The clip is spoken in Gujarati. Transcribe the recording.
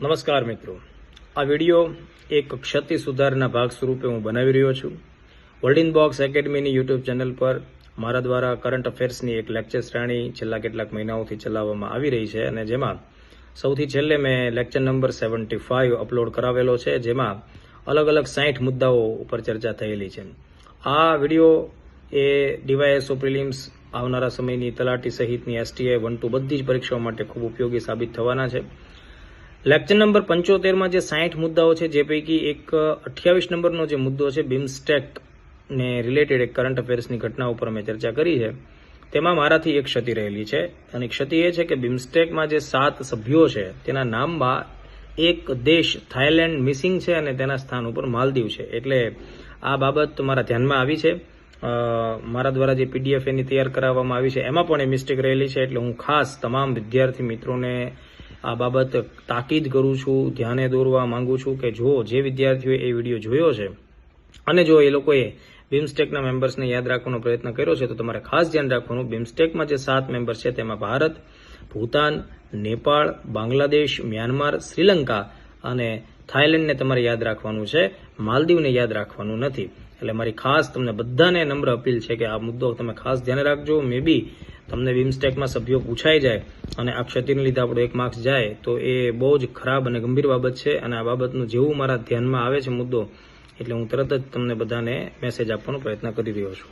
નમસ્કાર મિત્રો. આ વીડિયો એક ક્ષતિ સુધારના ભાગ સ્વરૂપે હું બનાવી રહ્યો છું. વર્લ્ડ બોક્સ એકેડમીની યુટ્યુબ ચેનલ પર મારા દ્વારા કરંટ અફેર્સની એક લેક્ચર શ્રેણી છેલ્લા કેટલાક મહિનાઓથી ચલાવવામાં આવી રહી છે અને જેમાં સૌથી છેલ્લે મેં lecture number seventy five upload કરાવેલો છે, જેમાં અલગ અલગ સાઠ મુદ્દાઓ ઉપર ચર્ચા થયેલી છે. આ વીડિયો એ ડીવાયએસઓ પ્રિલિમ્સ આવનારા સમયની તલાટી સહિતની એસટીઆઈ વન ટુ બધી જ પરીક્ષાઓ માટે ખૂબ ઉપયોગી સાબિત થવાના છે. લેક્ચર નંબર પંચોતેરમાં જે સાઠ મુદ્દાઓ છે, જે પૈકી એક અઠ્યાવીસ નંબરનો જે મુદ્દો છે બિમસ્ટેક ને રિલેટેડ એક કરંટ અફેર્સની ઘટના ઉપર અમે ચર્ચા કરી છે. તેમાં મારાથી એક ક્ષતિ રહેલી છે. અને ક્ષતિ એ છે કે બિમસ્ટેકમાં જે સાત સભ્યો છે, તેના નામમાં એક દેશ થાઇલેન્ડ મિસિંગ છે અને તેના સ્થાન ઉપર માલદીવ છે. એટલે આ બાબત મારા ધ્યાનમાં આવી છે. મારા દ્વારા જે પીડીએફ એની તૈયાર કરાવવામાં આવી છે, એમાં પણ એ મિસ્ટેક રહેલી છે. એટલે હું ખાસ તમામ વિદ્યાર્થી મિત્રોને આ બાબત તાકીદ કરું છું, ધ્યાને દોરવા માંગુ છું કે જો જે વિદ્યાર્થીઓએ એ વીડિયો જોયો છે અને જો એ લોકોએ બિમસ્ટેકના મેમ્બર્સને યાદ રાખવાનો પ્રયત્ન કર્યો છે, તો તમારે ખાસ ધ્યાન રાખવાનું બિમસ્ટેકમાં જે સાત મેમ્બર્સ છે તેમાં ભારત, ભૂતાન, નેપાળ, બાંગ્લાદેશ, મ્યાનમાર, શ્રીલંકા અને થાઇલેન્ડને તમારે યાદ રાખવાનું છે. માલદીવને યાદ રાખવાનું નથી. એટલે મારી ખાસ તમને બધાને નમ્ર અપીલ છે કે આ મુદ્દો તમે ખાસ ધ્યાને રાખજો. મે બી તમને બિમસ્ટેકમાં સભ્યો પૂછાઈ જાય અને આ ક્ષતિને લીધે આપણો એક માર્ક્સ જાય, તો એ બહુ જ ખરાબ અને ગંભીર બાબત છે અને આ બાબતનું જેવું મારા ધ્યાનમાં આવે છે મુદ્દો, એટલે હું તરત જ તમને બધાને મેસેજ આપવાનો પ્રયત્ન કરી રહ્યો છું.